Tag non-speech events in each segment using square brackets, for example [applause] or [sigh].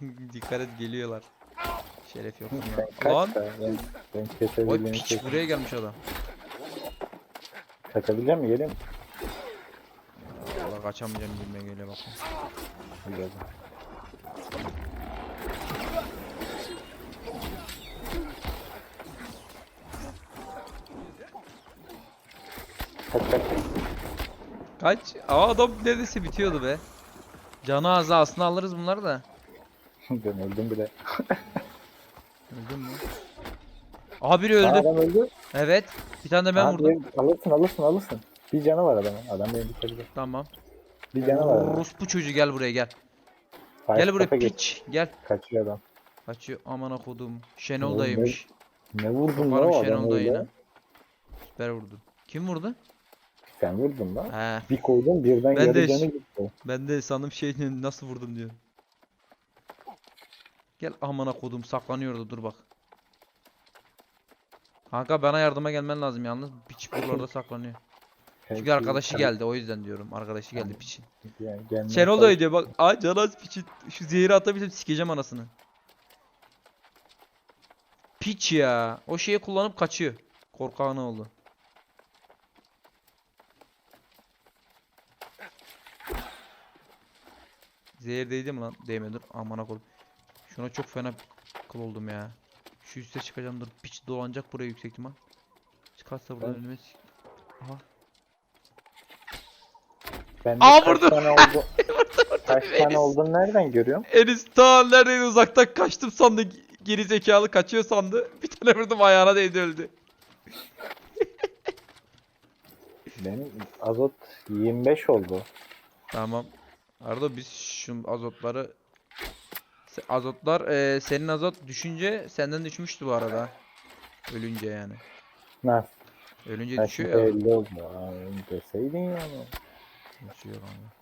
[laughs] Dikkat et geliyorlar. Şeref yok. Bunda. Lan ben, ben Oy piç şey. buraya gelmiş adam. Kaçabilecek mi gelin? Valla kaçamayacağım gibime geliyor bakın. Güzel. Kaç kaç. Kaç? Aa adam neredeyse bitiyordu be. Canı azı aslında alırız bunları da. [laughs] ben öldüm bile. Öldün mü? Aha biri Aa, öldü. Adam öldü. Evet. Bir tane de ben vurdum. Alırsın alırsın alırsın. Bir canı var adamın. Adam beni bitirecek. Tamam. Bir canı var. adamın. Rus bu çocuğu gel buraya gel. Five Gel buraya stop'a geç. piç. Gel. Kaçıyor adam. Kaçıyor. Aman okudum. Şenol Oğlum, dayıymış. Ne vurdun lan Sokarım o adam Şenol dayına. öyle? Süper vurdu. Kim vurdu? Sen vurdun lan. He. Bir koydun birden Ben de yarı ş- canı gitti. Ben de sandım şey nasıl vurdum diyor. Gel amına kodum saklanıyordu dur bak. Kanka bana yardıma gelmen lazım yalnız. Piç buralarda [coughs] saklanıyor. Çünkü arkadaşı geldi o yüzden diyorum. Arkadaşı geldi piçin. Yani Şenol diyor bak. Aa canaz piçin. Şu zehri atabilirim sikeceğim anasını. Piç ya. O şeyi kullanıp kaçıyor. Korkağın oldu. Zehir değdi mi lan? Değmedi dur. Amına koyayım. Şuna çok fena kıl oldum ya. Şu üste çıkacağım dur. Piç dolanacak buraya yüksek ihtimal. Çıkarsa buradan Evet. önüme Aha. Bende Aa, kaç vurdu. tane oldu? [laughs] kaç Enis. tane olduğunu nereden görüyorum? Enis ta neredeydi uzaktan kaçtım sandı. Geri zekalı kaçıyor sandı. [laughs] Bir tane vurdum ayağına değdi öldü. [laughs] Benim azot 25 oldu. Tamam. Arada biz şu azotları azotlar eee, senin azot düşünce senden düşmüştü bu arada. Ölünce yani. Nasıl? Ölünce Ha, düşüyor ya. 50 oldu. Deseydin ya. ama. Düşüyor kanka.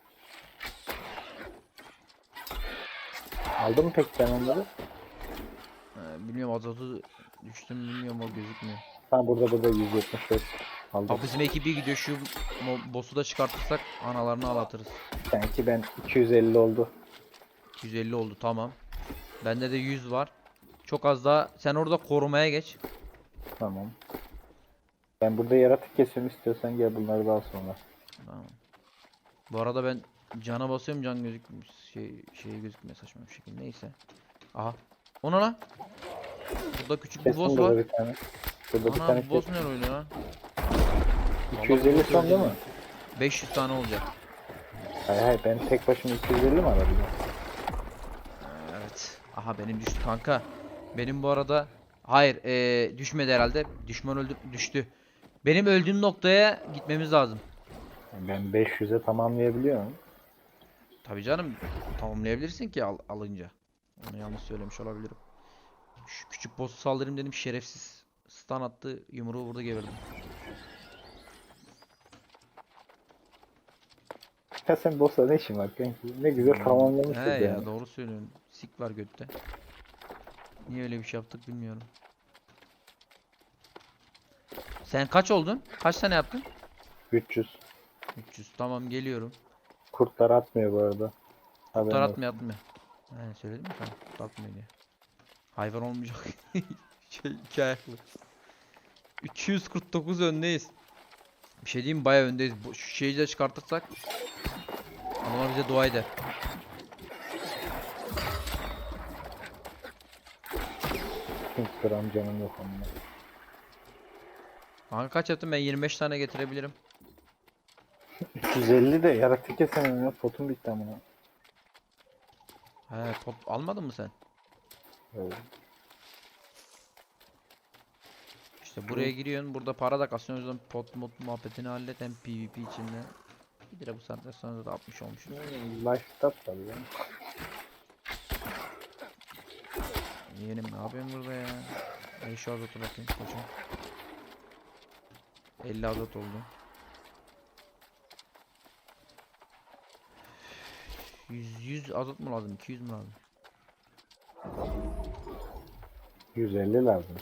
Aldın mı peki sen onları? Ee, bilmiyorum azotu düştüm bilmiyorum o gözükmüyor. Ha burada burada 175 aldım. Abi bizim ekibi gidiyor şu boss'u da çıkartırsak analarını ağlatırız. Sanki ben 250 oldu. 250 oldu tamam. Bende de 100 var. Çok az daha sen orada korumaya geç. Tamam. Ben burada yaratık kesiyorum istiyorsan gel bunları daha sonra. Tamam. Bu arada ben cana basıyorum can gözükmüyor. Şey şey gözükmüyor saçma bir şekilde. Neyse. Aha. O ne lan? Burada küçük bir boss var. bir tane. Burada bir Ana tane bu boss ne oynuyor lan? 250 son değil mi? 500 tane olacak. Hayır hayır ben tek başıma 250 mi alabiliyorum? Aha benim düştü kanka. Benim bu arada hayır eee, düşmedi herhalde. Düşman öldü düştü. Benim öldüğüm noktaya gitmemiz lazım. Ben 500'e tamamlayabiliyorum. Tabii canım tamamlayabilirsin ki al- alınca. Onu yanlış söylemiş olabilirim. Şu küçük boss'u saldırayım dedim şerefsiz. Stun attı yumruğu burada geberdim. Ya sen boss'la ne işin var kanki? Ne güzel tamamlamışız He ya yani. doğru söylüyorsun. Sik var götte. Niye öyle bir şey yaptık bilmiyorum. Sen kaç oldun? Kaç tane yaptın? 300. 300. Tamam geliyorum. Kurtlar atmıyor bu arada. Haberin Kurtlar atmıyor atmıyor. He söyledim mi sana? Kurtlar atmıyor diye. Hayvan olmayacak. [laughs] şey iki ayaklı. 249 öndeyiz. Bir şey diyeyim bayağı öndeyiz. Bu, şu şeyi de çıkartırsak Adamlar bize dua eder. Hiç gram canım yok onunla. Kanka kaç yaptım ben 25 tane getirebilirim. 250 de yaratık kesemem ya. Potum bitti amına. He pot almadın mı sen? Evet. İşte buraya giriyorsun. Burada para da kasıyorsun. O yüzden pot mod muhabbetini hallet. Hem PvP içinde. Bir de bu saatten sonra da 60 olmuşuz. Life stat tabii ya. Yeğenim ne yapıyorsun burada ya? Ben şu azotu bakayım koçum. 50 azot oldu. 100, 100 azot mu lazım? 200 mu lazım? 150 lazım.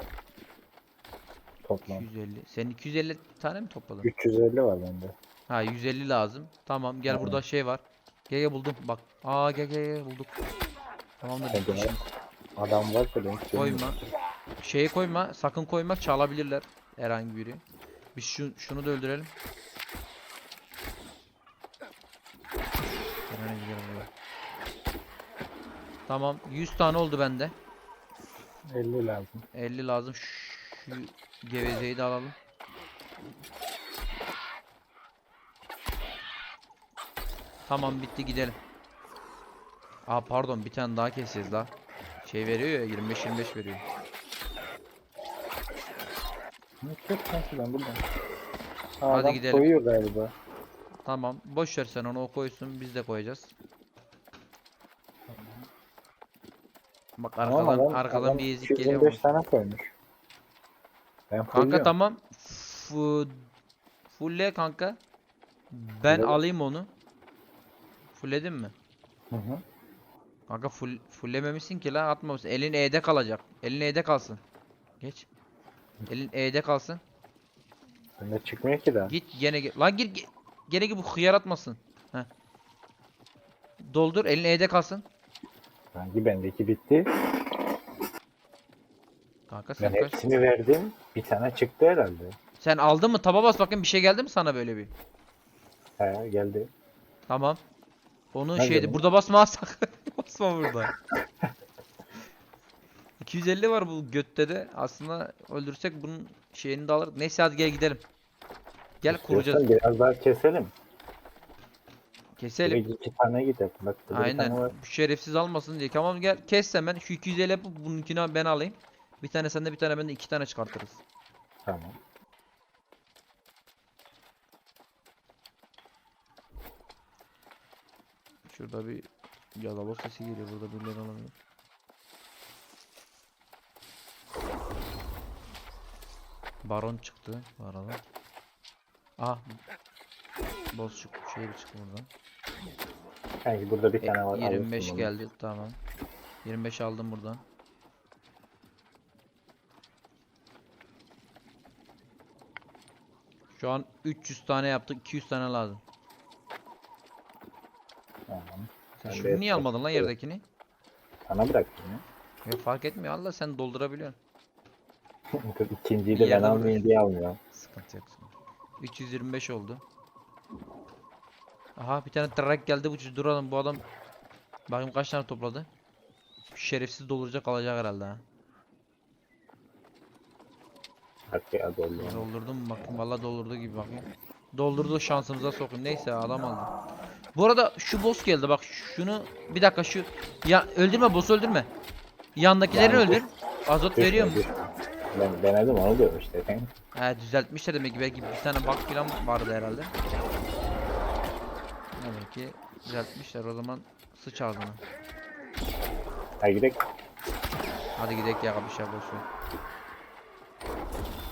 Toplam. 250. Senin 250 tane mi topladın? 350 var bende. Ha 150 lazım. Tamam gel Tamam. burada şey var. Gel gel buldum bak. Aa gel gel gel bulduk. Tamamdır. Sen de adam varsa ben Koyma. Şeyi koyma. Sakın koyma. Çalabilirler. Herhangi biri. Biz şu, şunu da öldürelim. Oluyor. Tamam. 100 tane oldu bende. 50 lazım. 50 lazım. Şu gevezeyi de alalım. Tamam bitti gidelim. Aa pardon bir tane daha keseceğiz daha. Şey veriyor ya 25-25 veriyor. Ne çok sanki ben buradan. Hadi Adam gidelim. koyuyor galiba. Tamam boş ver sen onu o koysun biz de koyacağız. Bak Tamam, arkadan adam- arkadan adam bir ezik 225 geliyor. tane koymuş. Ben Kanka tamam. Fu fulle kanka. Ben Fulle. alayım onu. Fulledin mi? Hı hı. Kanka full fullememişsin ki la atmamışsın. Elin E'de kalacak. Elin E'de kalsın. Geç. Elin E'de kalsın. Bende çıkmıyor ki daha. Git gene git. Lan gir ge- gene git bu hıyar atmasın. Heh. Doldur elin E'de kalsın. Sanki bendeki bitti. Kanka sen Ben kaç? hepsini verdim. Bir tane çıktı herhalde. Sen aldın mı? Taba bas bakayım bir şey geldi mi sana böyle bir? He geldi. Tamam. Onu Nerede şeydi bu? burada basma sakın. [laughs] basma burada. [laughs] 250 var bu götte de. Aslında öldürsek bunun şeyini de alır. Neyse hadi gel gidelim. Gel kuracağız. Biraz daha keselim. Keselim. Direkt iki tane gider. Bak bir tane Aynen. var. Bu şerefsiz almasın diye. Tamam gel kes hemen. Şu 250 yapıp bununkini ben alayım. Bir tane sende bir tane bende iki tane çıkartırız. Tamam. Şurada bir yalabos sesi geliyor. Burada birileri olabilir. Baron çıktı bu arada. Aha. Boss çıktı. Şey çıktı buradan. Sanki burada bir E, tane var. 25 alırsın bunu. geldi. Tamam. 25 aldım buradan. Şu an 300 tane yaptık. 200 tane lazım. Tamam. Sen Ben de şunu niye almadın lan yerdekini? Sana bıraktım ya. Yok fark etmiyor. Allah sen doldurabiliyorsun. [laughs] Dur, İkinciyi de ben Yerde almayayım diye almıyorum. Sıkıntı yok. sıkıntı yok. 325 oldu. Aha bir tane trak geldi bu duralım bu adam. Bakayım kaç tane topladı. Şerefsiz dolduracak alacak herhalde ha. Bak ya doldu. Doldurdu mu bakayım valla doldurdu gibi bakayım. Doldurdu şansımıza sokun. Neyse adam aldı. Bu arada şu boss geldi bak şunu bir dakika şu ya öldürme boss öldürme. Yandakileri Yani öldür. Azot veriyor mu? Ben denedim onu diyorum işte. He düzeltmişler demek ki belki bir tane bug falan vardı herhalde. Demek ki düzeltmişler o zaman sıç ağzına. Hadi gidelim. Hadi gidelim ya bir şey boş ver.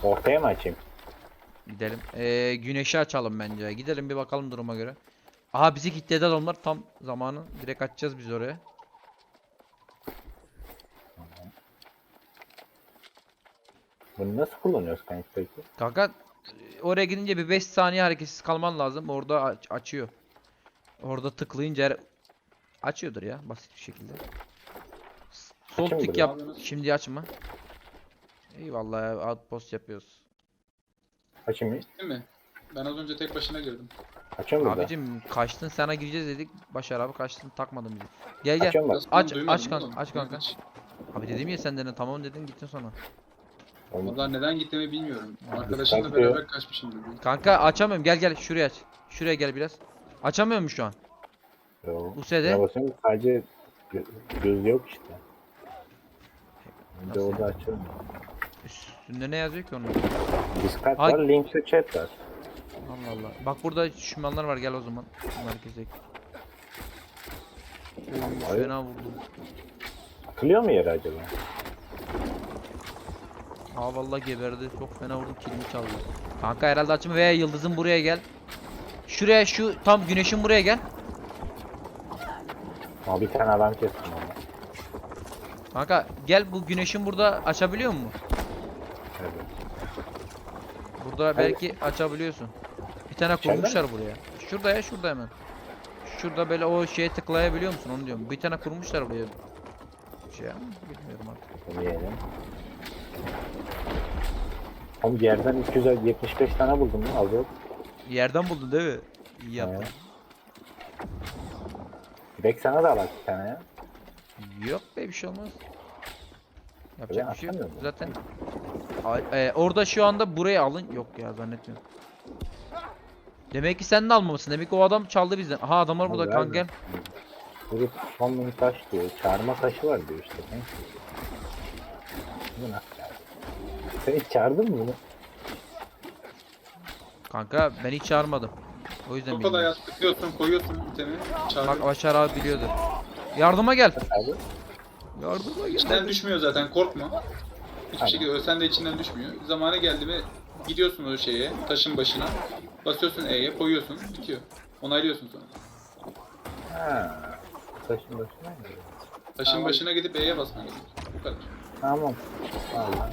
Ortaya mı açayım? Gidelim. Ee, güneşi açalım bence. Gidelim bir bakalım duruma göre. Aha bizi kilitledi adamlar tam zamanı. Direkt açacağız biz oraya. Bunu nasıl kullanıyoruz kanka peki? Kanka oraya gidince bir 5 saniye hareketsiz kalman lazım. Orada aç- açıyor. Orada tıklayınca her- açıyordur ya basit bir şekilde. Sol Açı mıdır tık ya? yap. Şimdi açma. Eyvallah ya outpost yapıyoruz. Açayım mı? Değil mi? Ben az önce tek başına girdim. Açıyorum burada. Abicim kaçtın sana gireceğiz dedik. Başar abi kaçtın takmadın bizi. Gel gel. Açıyorum Aç, duymadım aç kanka, aç kanka. Abi dedim ya sen de tamam dedin gittin sonra. Oğlum, neden gittiğimi bilmiyorum. Arkadaşımla yok. beraber kaçmışım dedi. Kanka açamıyorum gel gel şuraya aç. Şuraya gel biraz. Açamıyorum şu an. yo. Bu sede. Buna basıyorum sadece gö- göz yok işte. Bir de Nasıl orada açıyorum. Üstünde ne yazıyor ki onun? Discord Ay- var, link to chat var. Allah Allah. Bak burada şumanlar var gel o zaman. Oy, Ay. fena vurdum. Atılıyor mu yere acaba? Aa vallahi geberdi. Çok fena vurdum kilimi çaldı. Kanka herhalde açma veya yıldızın buraya gel. Şuraya şu tam güneşin buraya gel. Ama bir tane adam kestim ama. Kanka gel bu güneşin burada açabiliyor mu? Evet. Burada belki açabiliyorsun. Bir tane İçeride mi? kurmuşlar buraya. Şurada ya şurada hemen. Şurada böyle o şeye tıklayabiliyor musun onu diyorum. Bir tane kurmuşlar buraya. Türkçe ya. Bilmiyorum artık. Deneyelim. Oğlum yerden 275 tane buldum mu? Az yok. Yerden buldun değil mi? İyi yaptın. Direkt sana da alak bir tane ya. Yok be bir şey olmaz. Yapacak bir şey yok. Zaten Ay- e, orada şu anda burayı alın. Yok ya zannetmiyorum. Demek ki sen de almamışsın. Demek ki o adam çaldı bizden. Aha adamlar burada kanka gel. Grup taş diyor. Çağırma taşı var diyor işte. Neyse. Bu çağırdın? Sen hiç çağırdın mı bunu? Kanka ben hiç çağırmadım. O yüzden O kadar bilmiyorum. yaz tıklıyorsun, koyuyorsun itemi. Çağır. Bak Başar abi biliyordu. Yardıma gel. Abi. Yardıma gel. İçinden düşmüyor zaten korkma. Hiçbir Aynen. şekilde ölsen de içinden düşmüyor. Zamanı geldi mi gidiyorsun o şeye, taşın başına. Basıyorsun E'ye, koyuyorsun, bitiyor. Onaylıyorsun sonra. Ha. Taşın başına mı? Taşın Tamam. başına gidip E'ye basman gerekiyor. Bu kadar. Tamam. Vallahi.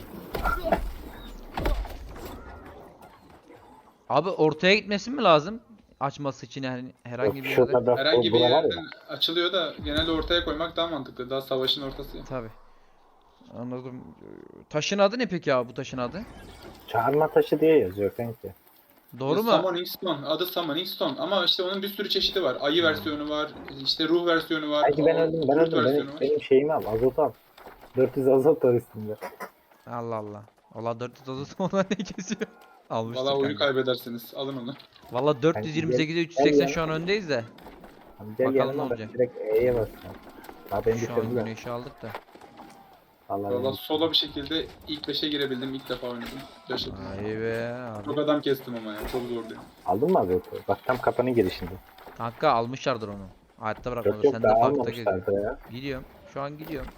Abi ortaya gitmesi mi lazım? Açması için yani herhangi bir Şu yerde. taraf Herhangi bir bura var ya. yerden açılıyor da genelde ortaya koymak daha mantıklı. Daha savaşın ortası. ya. Tabi. Anladım. Taşın adı ne peki abi bu taşın adı? Çağırma taşı diye yazıyor kanki. Doğru mu? Summoning Stone. Adı Summoning Stone. Ama işte onun bir sürü çeşidi var. Ayı versiyonu var. işte ruh versiyonu var. Kanki ben o- öldüm ben kurt öldüm. versiyonu Benim, var. benim şeyimi al. Azot al. 400 azot var üstünde. Allah Allah. Valla 400 azısı ona ne kesiyor? Almıştır Valla oyunu kanka. kaybedersiniz. Alın onu. Valla 428'e 380 şu an öndeyiz de. Abi gel Bakalım ne yanıma ben olacak. direkt E'ye basacağım. Daha beni Şu an bitirdiler. güneşi aldık da. Allah Valla sola bir şekilde ilk 5'e girebildim. İlk defa oynadım. Yaşadım. Ay be abi. Çok adam kestim ama ya. Çok zordu. Aldın mı azotu? Bak tam kapının girişinde. Kanka almışlardır onu. Hayatta bırakmadı. Yok yok Sen de daha parkta almamışlardı ya. Gidiyorum. Şu an gidiyorum.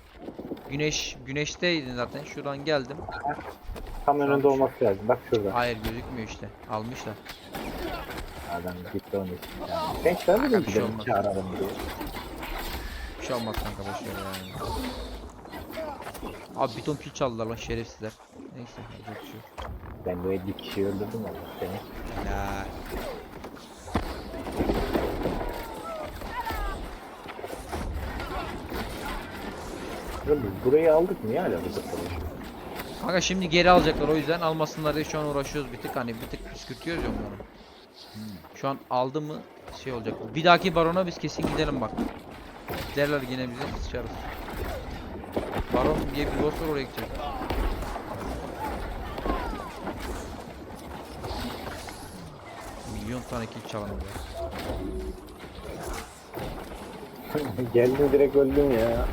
Güneş, güneşteydin zaten. Şuradan geldim. Tam önünde olması lazım. Bak şurada. Hayır gözükmüyor işte. Almışlar. Adam gitti onun için. Yani. Gençler mi Bir şey olmaz. çağıralım diye. Bir şey olmaz kanka boş ver yani. Abi bir ton pil çaldılar lan şerefsizler. Neyse yapacak bir şey yok. Ben bu 50 kişiyi öldürdüm Allah seni. Helal. Ya biz burayı aldık niye hala burada konuşuyoruz? Kanka şimdi geri alacaklar o yüzden almasınlar diye şu an uğraşıyoruz bir tık hani bir tık püskürtüyoruz ya onları. Şu an aldı mı şey olacak. Bir dahaki barona biz kesin gidelim bak. Derler yine bize sıçarız. Baron diye bir boss var oraya gideceğiz. Milyon tane kill çalanım ya. [laughs] Geldin direkt öldüm ya.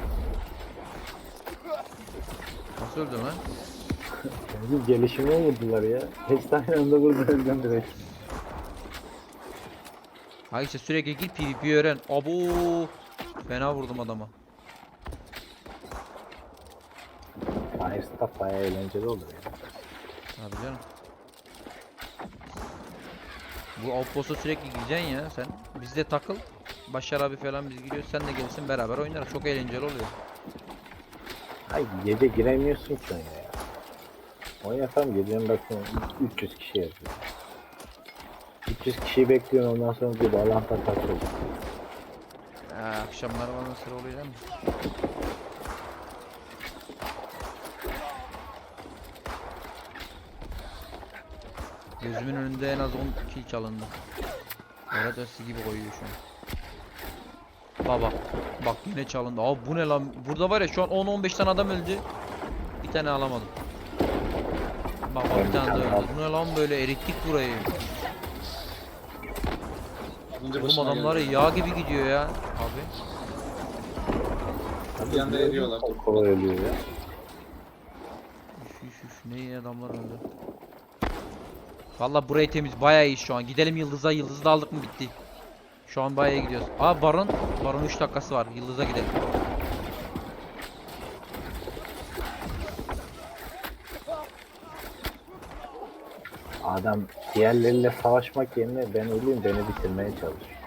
Nasıl öldün lan? Yani gelişime vurdular ya. Hiç tane önünde burada öldüm direkt. Ha işte sürekli git PvP öğren. Abo. Fena vurdum adama. Fire Staff bayağı eğlenceli olur ya. Abi canım. Bu outpost'a sürekli gideceksin ya sen. Bizde takıl. Başar abi falan biz gidiyoruz. Sen de gelsin beraber oynarız. Çok eğlenceli oluyor. Ay gece giremiyorsun ki oyuna ya. Oynasam gecenin bakın 300 kişi yazıyor. 300 kişiyi bekliyorsun ondan sonra bir bağlantı takılıyor. Ha, akşamlar bana sıra oluyor değil mi? Gözümün önünde en az 10 kill çalındı. Berat Özsi gibi koyuyor şu an. Baba. Bak yine çalındı. Abi bu ne lan? Burada var ya şu an 10-15 tane adam öldü. Bir tane alamadım. Bak bak bir tane daha öldü. Bu ne lan böyle erittik burayı. Oğlum başıma adamlar geldi. yağ gibi gidiyor ya. Abi. Bir anda eriyorlar. O kolay ölüyor ya. Üf üf üf ne iyi adamlar öldü. Valla burayı temiz bayağı iyi şu an. Gidelim Yıldız'a. Yıldız'ı da aldık mı bitti. Şu an bayağı iyi gidiyoruz. Aa Baron. Baron 3 dakikası var. Yıldız'a gidelim. Adam diğerleriyle savaşmak yerine ben öleyim beni bitirmeye çalışıyor.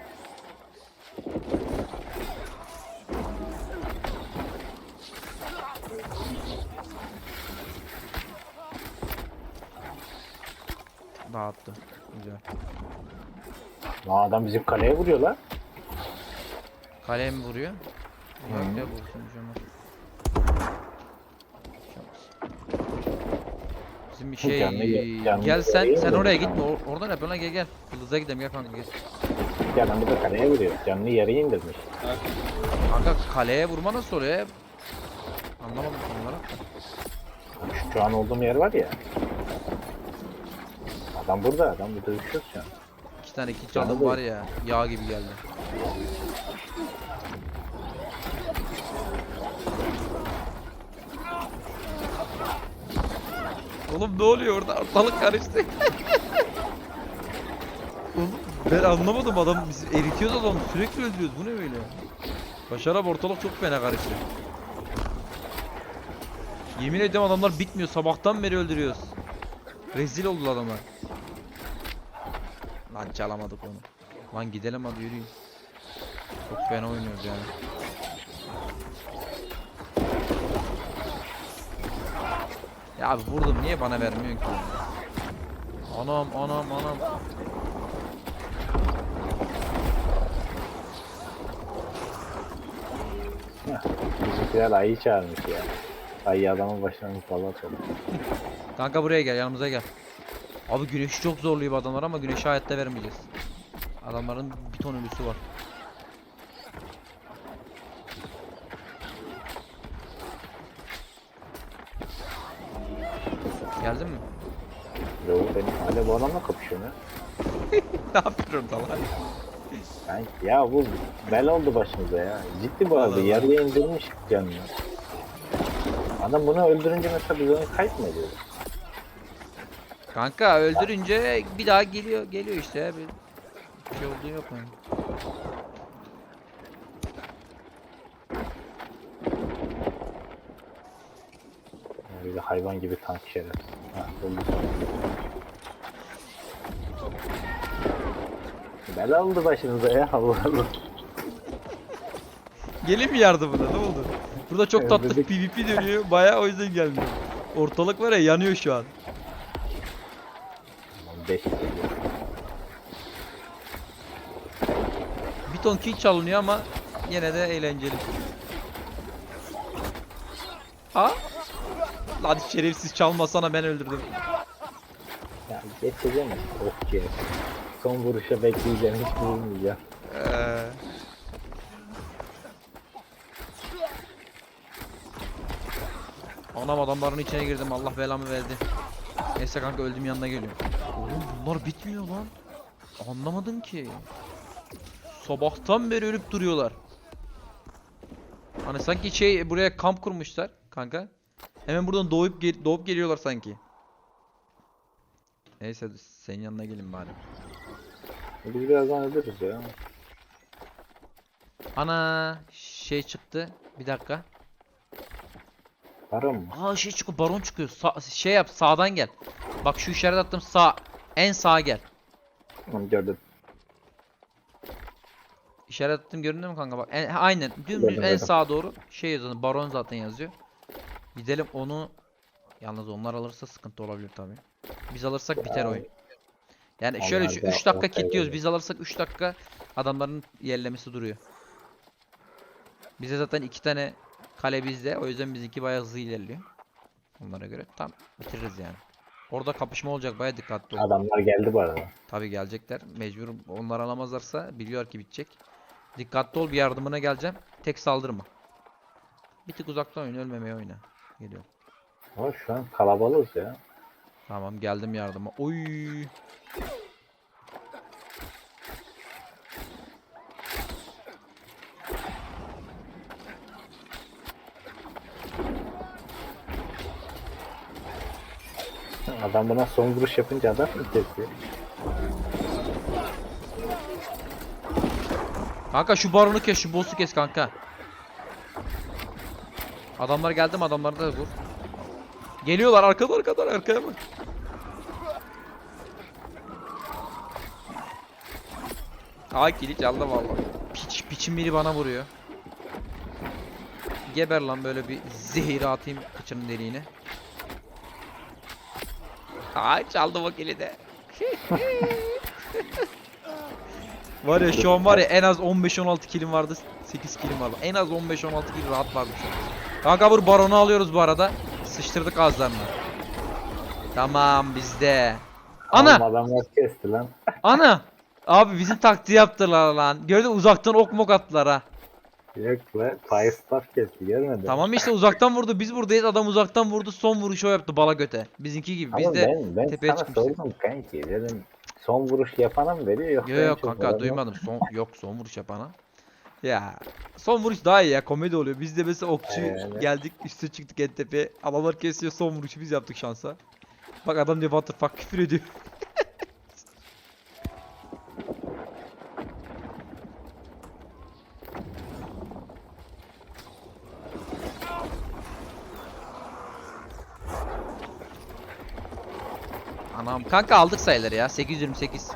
Dağıttı. Güzel. Lan adam bizim kaleye vuruyor lan. Kaleye mi vuruyor? Yok vursun canım. Şey bizim bir şey... Canlı gel, canlı gel sen sen oraya gitme. Or oradan yap. Ona gel gel. Yıldız'a gidelim gel kanka gel. Ya adam burada kaleye vuruyor. Canlı yere indirmiş. Kanka kaleye vurma nasıl oluyor? Anlamadım tam. Şu an olduğum yer var ya. Adam burada. Adam burada düşüyor şu an. İki tane iki Canı canım var ya. Yağ gibi geldi. Oğlum ne oluyor orada? Ortalık karıştı. [laughs] Oğlum ben anlamadım adam biz eritiyoruz adam sürekli öldürüyoruz. Bu ne böyle? Başar abi ortalık çok fena karıştı. Yemin ediyorum adamlar bitmiyor. Sabahtan beri öldürüyoruz. Rezil oldu adamlar. Lan çalamadık onu. Lan gidelim hadi yürüyün. Çok fena oynuyoruz yani. Ya abi vurdum niye bana vermiyorsun ki? Anam anam anam. Bizimkiler ayı çağırmış ya. Ayı adamın başına musallat oldu. Kanka buraya gel yanımıza gel. Abi güneşi çok zorluyor bu adamlar ama güneşi hayatta vermeyeceğiz. Adamların bir ton ölüsü var. Geldin mi? Yo benim hala bu adamla kapışıyorum ya. [laughs] ne yapıyorsun orada lan? Yani ya bu bel oldu başımıza ya. Ciddi bu arada yarıya indirmiş canını. Adam bunu öldürünce mesela biz onu kayıt mı ediyoruz? Kanka öldürünce bir daha geliyor geliyor işte ya bir şey olduğu yok yani. Yani bir de hayvan gibi tank şeref. Ha. Bela oldu başınıza ya Allah Allah. Gelin mi yardımına ne oldu? Burada çok tatlı Öldürdük. PvP dönüyor bayağı o yüzden gelmiyor. Ortalık var ya yanıyor şu an. 5 Bir ton kill çalınıyor ama yine de eğlenceli. Ha? Lan şerefsiz çalmasana ben öldürdüm. Ya geçeceğim mi? Okçuya. Son vuruşa bekleyeceğim hiç vurmayacağım. Ee... Anam adamların içine girdim Allah belamı verdi. Neyse kanka öldüm yanına geliyorum. Oğlum bunlar bitmiyor lan. Anlamadım ki. Sabahtan beri ölüp duruyorlar. Hani sanki şey buraya kamp kurmuşlar kanka. Hemen buradan doğup gel- doğup geliyorlar sanki. Neyse senin yanına gelin bari. Biz birazdan ölürüz ya. Ana şey çıktı. Bir dakika. Para mı? Aa şey çıkıyor baron çıkıyor. Sa- şey yap sağdan gel. Bak şu işaret attım sağ. En sağa gel. Onu gördüm. İşaret attım göründü mü kanka bak. En, aynen dümdüz en sağa doğru şey yazıyor. Baron zaten yazıyor. Gidelim onu Yalnız onlar alırsa sıkıntı olabilir tabii. Biz alırsak biter oyun. Yani Onlar şöyle da 3 dakika kilitliyoruz. Biz alırsak 3 dakika adamların yerlemesi duruyor. Bize zaten iki tane kale bizde. O yüzden bizimki bayağı hızlı ilerliyor. Onlara göre tam bitiririz yani. Orada kapışma olacak bayağı dikkatli olun. Adamlar geldi bu arada. Tabii gelecekler. Mecbur onlar alamazlarsa biliyor ki bitecek. Dikkatli ol bir yardımına geleceğim. Tek saldırma. Bir tık uzaktan oyna ölmemeye oyna. Geliyor. Ama şu an kalabalığız ya. Tamam geldim yardıma. Oy. Adam buna son vuruş yapınca adam kesiyor? Kanka şu baronu kes, şu boss'u kes kanka. Adamlar geldi mi? Adamları da vur. Geliyorlar arkadan arkadan arkaya bak. Ay kili çaldı vallahi. Piç piçin biri bana vuruyor. Geber lan böyle bir zehir atayım kıçının deliğine. Ay çaldım o kili de. [laughs] Var ya şu an var ya en az 15-16 kilim vardı. 8 kilim vardı. En az 15-16 kilim rahat vardı şu an. Kanka vur baronu alıyoruz bu arada. Sıçtırdık ağızlarını. Tamam bizde. Ana! Adamlar kesti lan. Ana! Abi bizim taktiği yaptılar lan. Gördün uzaktan ok mok attılar ha. Yok lan. Fire staff kesti görmedin. Tamam işte uzaktan vurdu. Biz buradayız. Adam uzaktan vurdu. Son vuruşu o yaptı bala göte. Bizimki gibi. Biz Ama de ben, ben tepeye sana çıkmıştık. sordum kanki. Dedim son vuruş yapana mı veriyor yoksa Yok yok kanka vuran duymadım. Son yok son vuruş yapana. Ya son vuruş daha iyi ya komedi oluyor. Biz de mesela okçu Evet. geldik üste çıktık en tepeye. Adamlar kesiyor son vuruşu biz yaptık şansa. Bak adam diyor what the fuck küfür ediyor. Anam kanka aldık sayıları ya 828.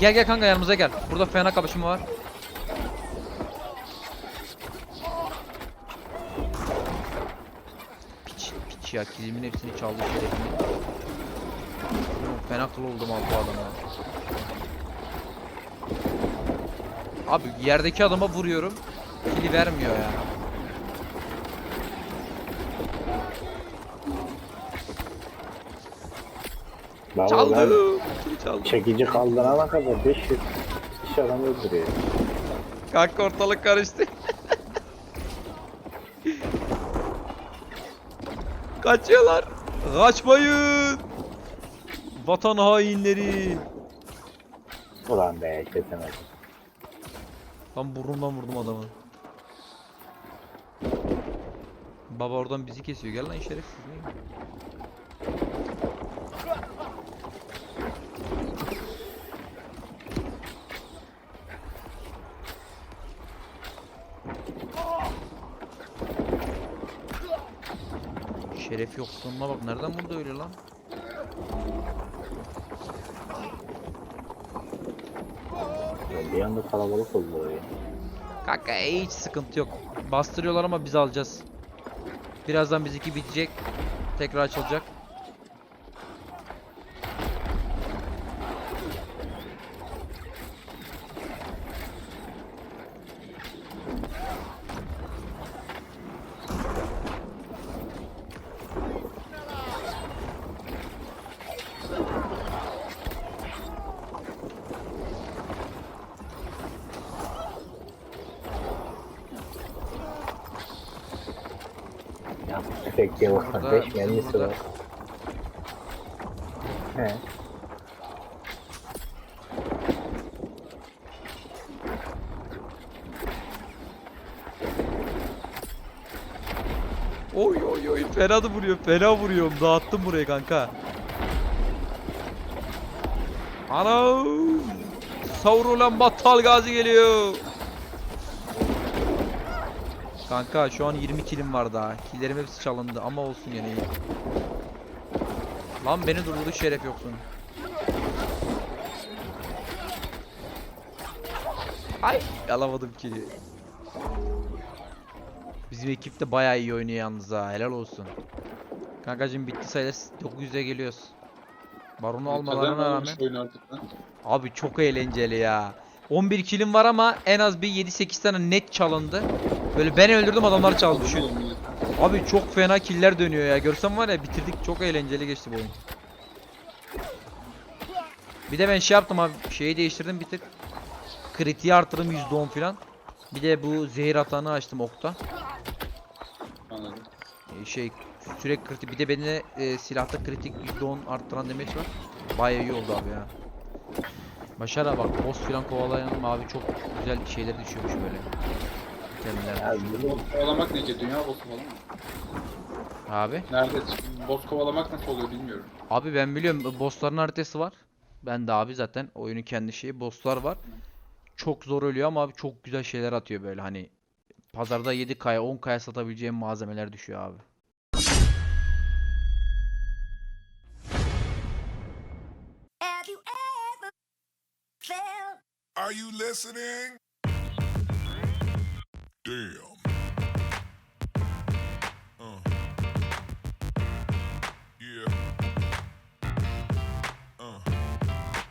Gel gel kanka yanımıza gel. Burada fena kapışma var. Piç, piç ya kilimin hepsini çaldı şerefini. Fena kıl oldum abi bu adama. Abi yerdeki adama vuruyorum. Kili vermiyor ya. Vallahi Çaldı. lan Kili çaldı. Çekici kaldırana kadar 500 kişi adam öldürüyor. Kanka ortalık karıştı. Kaçıyorlar. Kaçmayın. Vatan hainleri. Ulan be kesemedim. Tam burnumdan vurdum adamı. Baba oradan bizi kesiyor. Gel lan şerefsiz. Ne? Şeref yoksunluğuna bak. Nereden burada öyle lan? Bir anda kalabalık oldu oraya. Kanka hiç sıkıntı yok. Bastırıyorlar ama biz alacağız. Birazdan bizimki bitecek. Tekrar açılacak. Diye bakma Burada- 5 mermisi burada- var. He. Oy oy oy fena da vuruyor fena vuruyorum dağıttım burayı kanka. Ana savrulan battal gazi geliyor. Kanka şu an 20 kilim var daha. Killerim hepsi çalındı ama olsun yine iyi. Lan beni durdurdu şeref yoksun. Ay alamadım kili. Bizim ekip de bayağı iyi oynuyor yalnız ha. Helal olsun. Kankacım bitti sayılır. 900'e geliyoruz. Baronu almalarına rağmen. Abi çok eğlenceli ya. 11 kilim var ama en az bir 7-8 tane net çalındı. Böyle ben öldürdüm adamlar çaldı düşün. Abi çok fena killer dönüyor ya. Görsem var ya bitirdik. Çok eğlenceli geçti bu oyun. Bir de ben şey yaptım abi. Şeyi değiştirdim bir tık. Kritiği artırdım %10 falan. Bir de bu zehir atağını açtım okta. Anladım. Ee, şey sürekli kritik bir de beni e, silahta kritik %10 arttıran demeç var. Bayağı iyi oldu abi ya. Başara bak boss falan kovalayan abi çok güzel şeyler düşüyormuş böyle. Bunu Boss kovalamak ne ki? Dünya boss falan mı? Abi. Nerede? Boss kovalamak nasıl oluyor bilmiyorum. Abi ben biliyorum bossların haritası var. Ben de abi zaten oyunun kendi şeyi bosslar var. Çok zor ölüyor ama abi çok güzel şeyler atıyor böyle hani. Pazarda 7K'ya 10K'ya satabileceğim malzemeler düşüyor abi. Are you listening? Damn.